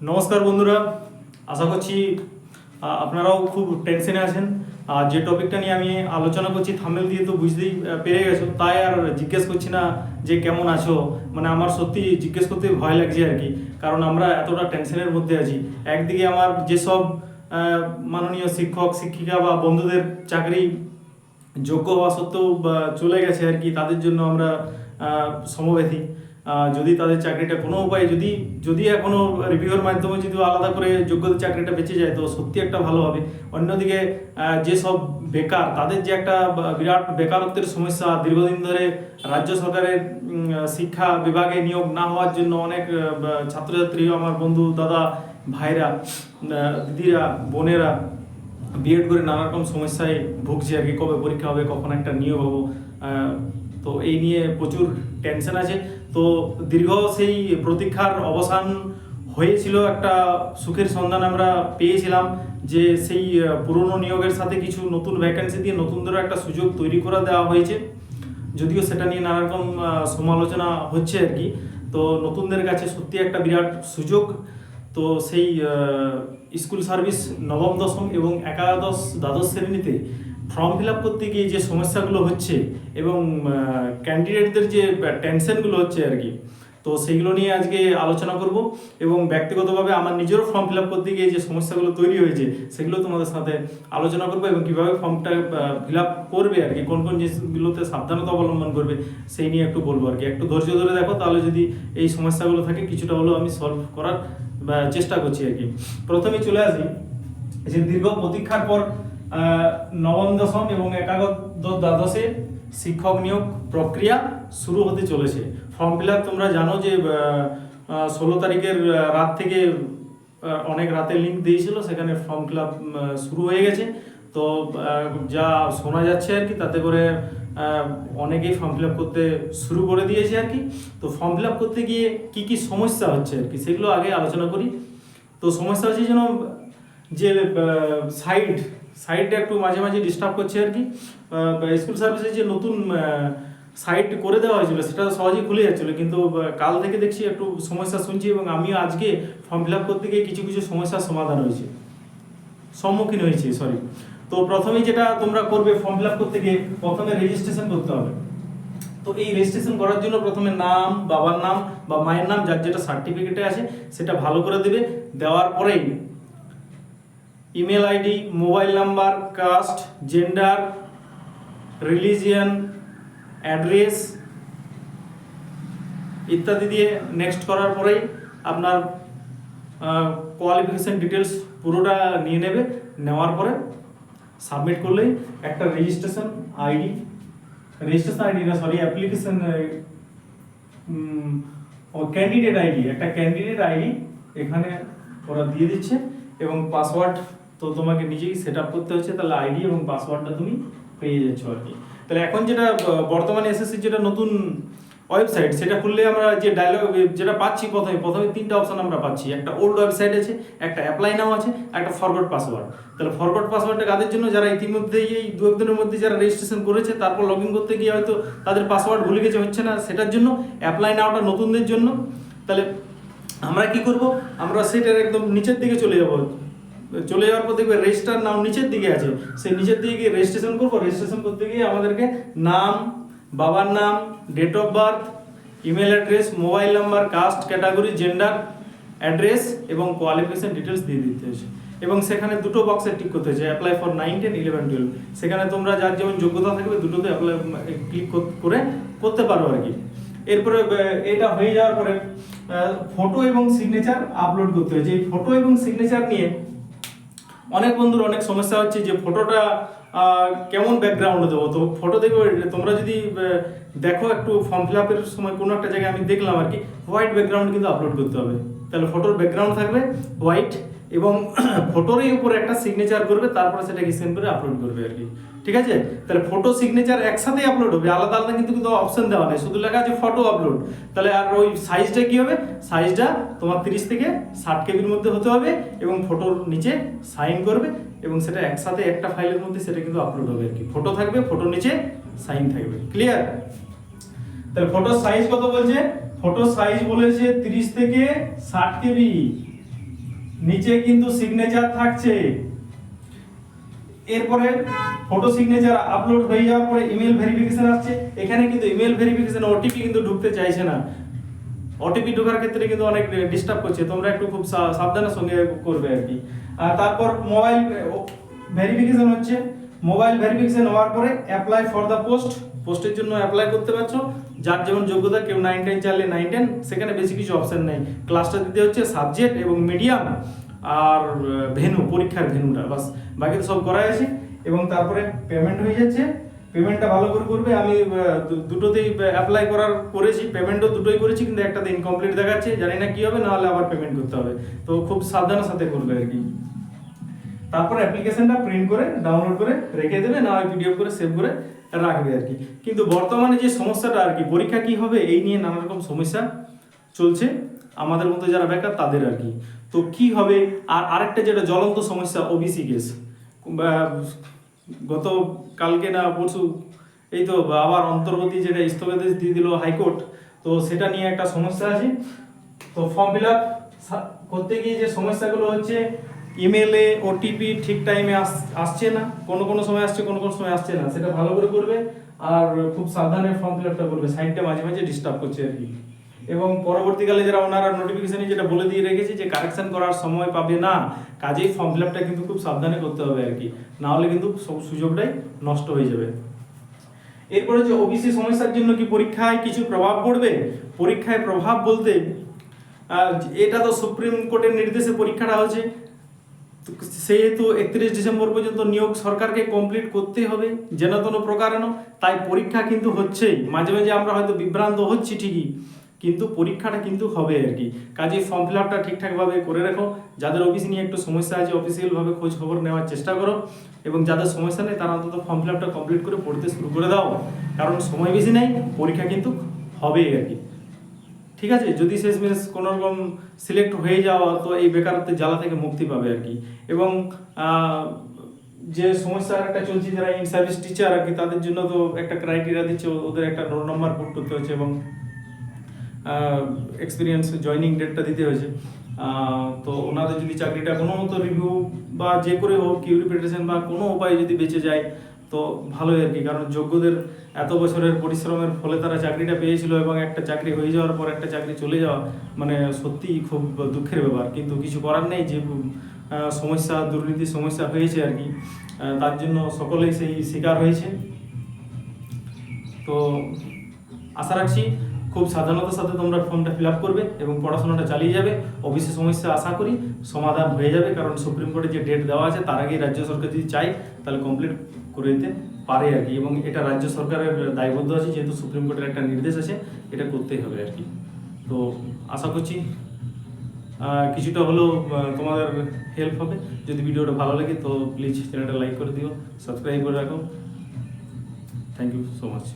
নমস্কার বন্ধুরা আশা করছি আপনারাও খুব টেনশনে আছেন। আর যে টপিকটা নিয়ে আমি আলোচনা করছি থামেল দিয়ে তো বুঝতেই পেরে গেছো তাই আর জিজ্ঞেস করছি না যে কেমন আছো। মানে আমার সত্যি জিজ্ঞেস করতে ভয় লাগছে আর কি কারণ আমরা এতটা টেনশনের মধ্যে আছি। একদিকে আমার যেসব মাননীয় শিক্ষক শিক্ষিকা বা বন্ধুদের চাকরি যোগ্য হওয়া সত্ত্বেও চলে গেছে আর কি তাদের জন্য আমরা আহ, যদি তাদের চাকরিটা কোনো উপায়ে যদি যদি এখনও রিভিউর মাধ্যমে যদি আলাদা করে যোগ্যতার চাকরিটা বেঁচে যায়, তো সত্যি একটা ভালো হবে। অন্যদিকে যেসব বেকার, তাদের যে একটা বিরাট বেকারত্বের সমস্যা, দীর্ঘদিন ধরে রাজ্য সরকারের শিক্ষা বিভাগে নিয়োগ না হওয়ার জন্য অনেক ছাত্রছাত্রী, আমার বন্ধু, দাদা, ভাইরা দিদিরা, বোনেরা বিএড করে নানা রকম সমস্যায় ভুগছে আর কি, কবে পরীক্ষা হবে, কখন একটা নিয়োগ হব। তো এই নিয়ে প্রচুর টেনশন আছে। তো দীর্ঘ সেই প্রতীক্ষার অবসান হয়েছিল একটা সুখের সন্ধান আমরা পেয়েছিলাম যে সেই পুরনো নিয়োগের সাথে কিছু নতুন ভ্যাকেন্সি দিয়ে নতুনদেরও একটা সুযোগ তৈরি করে দেওয়া হয়েছে। যদিও সেটা নিয়ে নানা রকম সমালোচনা হচ্ছে আর কি। তো নতুনদের কাছে সত্যি একটা বিরাট সুযোগ। তো সেই স্কুল সার্ভিস নবম, দশম এবং একাদশ, দ্বাদশ শ্রেণীতে ফর্ম ফিল আপ করতে গিয়ে যে সমস্যাগুলো হচ্ছে এবং ক্যান্ডিডেটদের যে টেনশনগুলো হচ্ছে আর কি, তো সেইগুলো নিয়ে আজকে আলোচনা করব এবং ব্যক্তিগতভাবে আমার নিজেরও ফর্ম ফিল আপ করতে গিয়ে যে সমস্যাগুলো তৈরি হয়েছে সেগুলো তোমাদের সাথে আলোচনা করব এবং কীভাবে ফর্মটা ফিল আপ করবে আর কি, কোন কোন জিনিসগুলোতে সাবধানতা অবলম্বন করবে সেই নিয়ে একটু বলব আর কি। একটু ধৈর্য ধরে দেখো, তাহলে যদি এই সমস্যাগুলো থাকে কিছুটা হলেও আমি সলভ করার চেষ্টা করছি আর কি। প্রথমে চলে আসি, যে দীর্ঘ প্রতীক্ষার পর নবম দশম এবং একাদশ দ্বাদশে শিক্ষক নিয়োগ প্রক্রিয়া শুরু হতে চলেছে। ফর্ম ফিল তোমরা জানো যে ষোলো তারিখের রাত থেকে অনেক রাতে লিঙ্ক দিয়েছিল, সেখানে ফর্ম ফিল শুরু হয়ে গেছে। তো যা শোনা যাচ্ছে আর কি, তাতে করে অনেকেই ফর্ম ফিল করতে শুরু করে দিয়েছে আর কি। তো ফর্ম ফিল করতে গিয়ে কি কি সমস্যা হচ্ছে আর কি, সেগুলো আগে আলোচনা করি। তো সমস্যা হচ্ছে যেন, যে সাইড সাইডটা একটু মাঝে মাঝে ডিস্টার্ব করছে আর কি। স্কুল সার্ভিসে যে নতুন সাইট করে দেওয়া হয়েছিল, সেটা সহজেই খুলে যাচ্ছিল, কিন্তু কাল থেকে দেখছি একটু সমস্যা শুনছি এবং আমিও আজকে ফর্ম ফিল করতে গিয়ে কিছু কিছু সমস্যার সমাধান হয়েছে। সম্মুখীন হয়েছি সরি তো প্রথমেই যেটা তোমরা করবে ফর্ম ফিল আপ করতে গিয়ে প্রথমে রেজিস্ট্রেশন করতে হবে। তো এই রেজিস্ট্রেশন করার জন্য প্রথমে নাম, বাবার নাম বা মায়ের নাম, যার যেটা সার্টিফিকেটে আছে, সেটা ভালো করে দেবে। দেওয়ার পরেই email ID mobile number caste gender religion address ইত্যাদি দিয়ে নেক্সট করার পরেই আপনার কোয়ালিফিকেশন ডিটেলস পুরোটা নিয়ে নেবে। নেওয়ার পরে সাবমিট করলেই একটা রেজিস্ট্রেশন আইডি রেজিস্ট্রেশন আইডি না সরি অ্যাপ্লিকেশন ও ক্যান্ডিডেট আইডি একটা ক্যান্ডিডেট আইডি এখানে ওরা দিয়ে দিচ্ছে এবং পাসওয়ার্ড তো তোমাকে নিজেই সেট আপ করতে হচ্ছে, তাহলে আইডি এবং পাসওয়ার্ডটা তুমি পেয়ে যাচ্ছ আর কি। তাহলে এখন যেটা বর্তমানে এসএসসি যেটা নতুন ওয়েবসাইট, সেটা খুললে আমরা যে ডায়লগ যেটা পাচ্ছি প্রথমে প্রথমে তিনটা অপশন আমরা পাচ্ছি। একটা ওল্ড ওয়েবসাইট আছে, একটা অ্যাপ্লাই নাও আছে একটা ফরগট পাসওয়ার্ড তাহলে ফরগট পাসওয়ার্ডটা কাদের জন্য? যারা ইতিমধ্যেই এই দু একদিনের মধ্যে যারা রেজিস্ট্রেশন করেছে, তারপর লগ ইন করতে গিয়ে হয়তো তাদের পাসওয়ার্ড ভুলে গেছে, হচ্ছে না সেটার জন্য অ্যাপ্লাই নাওটা নতুনদের জন্য। তাহলে আমরা কি করব? আমরা সেটার একদম নিচের দিকে চলে যাব। চলে যাওয়ার পর দেখবে রেজিস্টার নাম নিচের দিকে আছে। সেই নিচের দিকে গিয়ে রেজিস্ট্রেশন করব। রেজিস্ট্রেশন করতে গিয়ে আমাদেরকে নাম বাবার নাম date of birth email address mobile number caste category gender address এবং কোয়ালিফিকেশন ডিটেলস দিয়ে দিতে হয়েছে। এবং সেখানে দুটো বক্সে টিক করতে হয়েছে apply for nine ten eleven twelve সেখানে তোমরা যার যেমন যোগ্যতা থাকবে দুটোতে অ্যাপ্লাই ক্লিক করে করতে পারো আর কি। এরপরে এটা হয়ে যাওয়ার পরে ফটো এবং সিগনেচার আপলোড করতে হয়েছে। এই ফটো এবং সিগনেচার নিয়ে অনেক বন্ধুর অনেক সমস্যা হচ্ছে যে ফটোটা কেমন ব্যাকগ্রাউন্ডে দেবো? তো ফটো দেখবে, তোমরা যদি দেখো একটু ফর্ম ফিল আপের সময় কোনো একটা জায়গায় আমি দেখলাম আর কি হোয়াইট ব্যাকগ্রাউন্ড কিন্তু আপলোড করতে হবে। তাহলে ফটোর ব্যাকগ্রাউন্ড থাকবে হোয়াইট এবং ফটোরই উপরে একটা সিগনেচার করবে, তারপরে সেটাকে সেন্ড করে আপলোড করবে আর কি। ঠিক আছে? তাহলে ফটো সিগনেচার একসাথেই আপলোড হবে। আলাদা আলাদা কিন্তু কিন্তু অপশন দেওয়া নেই। শুধু লেখা আছে ফটো আপলোড তাহলে আর ওই সাইজটা কী হবে? সাইজটা তোমার তিরিশ থেকে ষাট কেবির মধ্যে হতে হবে এবং ফটোর নিচে সাইন করবে এবং সেটা একসাথে একটা ফাইলের মধ্যে সেটা কিন্তু আপলোড হবে আর কি। ফটো থাকবে ফটোর নিচে সাইন থাকবে। ক্লিয়ার তাহলে ফটোর সাইজ কত বলছে? ফটো সাইজ বলেছে তিরিশ থেকে ষাট কেবি নিচে কিন্তু সিগনেচার থাকছে। এরপরে ফটো সিগনেচার আপলোড হয়ে যাওয়ার পরে ইমেল ভেরিফিকেশন আসছে। এখানে কিন্তু ইমেল ভেরিফিকেশন ওটিপি কিন্তু ঢুকতে চাইছে না। ওটিপি ঢোকার ক্ষেত্রে কিন্তু অনেক ডিস্টার্ব করছে। তোমরা একটু খুব সাবধানের সঙ্গে করবে আর কি। আর তারপর মোবাইল ভেরিফিকেশন হচ্ছে। মোবাইল ভেরিফিকেশন হওয়ার পরে অ্যাপ্লাই ফর দ্য পোস্ট পোস্টের জন্য অ্যাপ্লাই করতে পারছ। যার যেমন যোগ্যতা, কেউ নাইন টেন চাইলে নাইন টেন সেখানে বেশি কিছু অপশন নেই। ক্লাসটা দিতে হচ্ছে সাবজেক্ট এবং মিডিয়াম আর ভেনু, পরীক্ষার ভেনুটা, বাস বাকি তো সব করা আছে এবং তারপরে পেমেন্ট হয়ে যাচ্ছে। পেমেন্টটা ভালো করে করবে, আমি দুটোতেই অ্যাপ্লাই করার করেছি পেমেন্টও দুটোই করেছি, কিন্তু একটাতে ইনকমপ্লিট দেখাচ্ছে, জানি না কী হবে নাহলে আবার পেমেন্ট করতে হবে। তো খুব সাবধানের সাথে করবে আর কি। তারপর অ্যাপ্লিকেশনটা প্রিন্ট করে ডাউনলোড করে রেখে দেবে, না হয় পিডিএফ করে সেভ করে রাখবে আর কি। কিন্তু বর্তমানে যে সমস্যাটা আর কি, পরীক্ষা কী হবে, এই নিয়ে নানা রকম সমস্যা চলছে। আমাদের মতো যারা বেকার, তাদের আর কি। তো কি হবে? আর আরেকটা যেটা জ্বলন্ত সমস্যা ওবিসি কেস গত কালকে না পরশু, এই তো আবার অন্তর্বর্তী যেটা স্থগিতাদেশ দিয়ে দিল হাইকোর্ট, তো সেটা নিয়ে একটা সমস্যা আছে। তো ফর্ম ফিল আপ করতে গিয়ে যে সমস্যাগুলো হচ্ছে ইমেলে ওটিপি ঠিক টাইমে আসছে না। কোনো কোনো সময় আসছে, কোনো কোনো সময় আসছে না। সেটা ভালো করে করবে, আর খুব সাবধানে ফর্ম ফিল আপটা করবে। সাইডটা মাঝে মাঝে ডিস্টার্ব করছে আর কি। এবং পরবর্তীকালে যারা ওনারা নোটিফিকেশনে যেটা বলে দিয়ে রেখেছে যে কারেকশন করার সময় পাবে না, কাজেই ফর্ম ফিল আপটা কিন্তু খুব সাবধানে করতে হবে আর কি। না হলে কিন্তু সব সুযোগটাই নষ্ট হয়ে যাবে। এরপরে যে ওবিসি সমস্যার জন্য কি পরীক্ষায় কিছু প্রভাব পড়বে? পরীক্ষায় প্রভাব বলতে এটা তো সুপ্রিম কোর্টের নির্দেশে পরীক্ষাটা হচ্ছে সেহেতু একত্রিশ ডিসেম্বর পর্যন্ত নিয়োগ সরকারকে কমপ্লিট করতে হবে, যেন কোনো প্রকারেণ তাই পরীক্ষা কিন্তু হচ্ছেই। মাঝে মাঝে আমরা হয়তো বিভ্রান্ত হচ্ছি ঠিকই। কিন্তু পরীক্ষাটা কিন্তু হবে আর কি। কাজে ফর্ম ফিল আপটা ঠিকঠাকভাবে করে রাখো। যাদের অফিস নিয়ে একটু সমস্যা আছে অফিসিয়ালভাবে খোঁজ খবর নেওয়ার চেষ্টা করো। এবং যাদের সমস্যা নেই, তারা অন্তত ফর্ম ফিল আপটা কমপ্লিট করে পড়তে শুরু করে দাও। কারণ সময় বেশি নেই, পরীক্ষা কিন্তু হবেই আর কি। ঠিক আছে? যদি শেষমেশ কোনো রকম সিলেক্ট হয়ে যাওয়া তো এই বেকারত্বের জ্বালা থেকে মুক্তি পাবে আর কি। এবং যে সমস্যা একটা চলছে, যারা ইন সার্ভিস টিচার আর কি, তাদের জন্য তো একটা ক্রাইটেরিয়া দিচ্ছে, ওদের একটা রোল নাম্বার পুট করতে হচ্ছে এবং এক্সপিরিয়েন্স জয়নিং ডেটটা দিতে হয়েছে। তো ওনাদের যদি চাকরিটা কোনো মতো রিভিউ বা যে করে হোক কিউরিফিকেশন বা কোনো উপায়ে যদি বেঁচে যায়, তো ভালোই আর কি। কারণ যোগ্যদের এত বছরের পরিশ্রমের ফলে তারা চাকরিটা পেয়েছিল এবং একটা চাকরি হয়ে যাওয়ার পর একটা চাকরি চলে যাওয়া মানে সত্যিই খুব দুঃখের ব্যাপার। কিন্তু কিছু করার নেই, যে সমস্যা, দুর্নীতির সমস্যা হয়েছে আর কি। তার জন্য সকলেই সেই শিকার হয়েছে। তো আশা রাখছি খুব সাবধানতার সাথে তোমরা ফর্মটা ফিল করবে এবং পড়াশোনাটা চালিয়ে যাবে। অফিসে সমস্যা আশা করি সমাধান হয়ে যাবে, কারণ সুপ্রিম কোর্টে যে ডেট দেওয়া আছে, তার আগেই রাজ্য সরকার যদি চায়, তাহলে কমপ্লিট করে দিতে পারে আর কি। এবং এটা রাজ্য সরকারের দায়বদ্ধ আছে, যেহেতু সুপ্রিম কোর্টের একটা নির্দেশ আছে, এটা করতেই হবে আর কি। তো আশা করছি কিছুটা হলেও তোমাদের হেল্প হবে। যদি ভিডিওটা ভালো লাগে, তো প্লিজ চ্যানেলটা লাইক করে দিও সাবস্ক্রাইব করে রাখো। Thank you so much